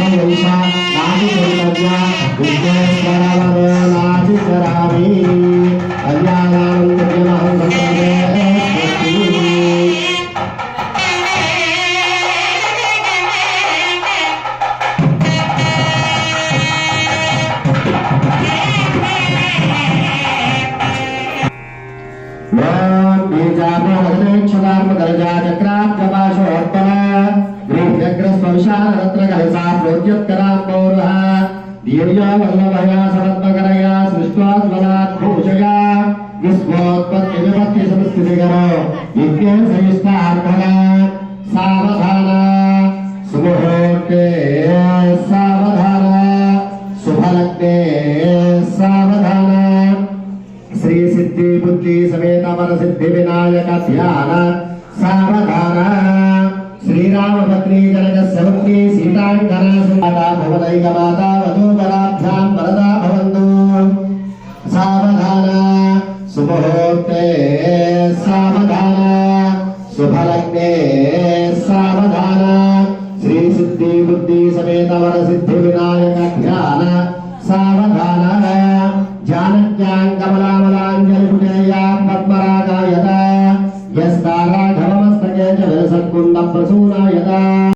वैशा नाति चैतन्या विघ्नेश्वरवरो नाति चरामि कल्याणानन्दमहं प्रद्युत्कराम्बोरः दीर्या वल्लभया समत्मकरया सृष्ट्वाद्वदाद्भूषया विस्मोत्पत्तिविपत्ति संस्थितिकरो नित्यं सहिष्ठार्थना सावधाना। सुमुहूर्ते सावधाना। शुभलग्ने सावधाना। श्रीसिद्धिबुद्धिसमेतमरसिद्धिविनायकध्यान सावधाना। సీతాంకర సుమాత భవదైక మాత వధూవరాభ్యాం వరదా భవంతు సావధాన శుభముహూర్తే సావధాన శుభలగ్నే సావధాన శ్రీ సిద్ధి బుద్ధి సమేత వర సిద్ధి వినాయక ధ్యాన సావధాన జానక్యాం కమలామలాంజలిపుజయా పద్మరాగాయత యస్తారాఘవమస్తకే చ విలసత్కుండ ప్రసూనాయత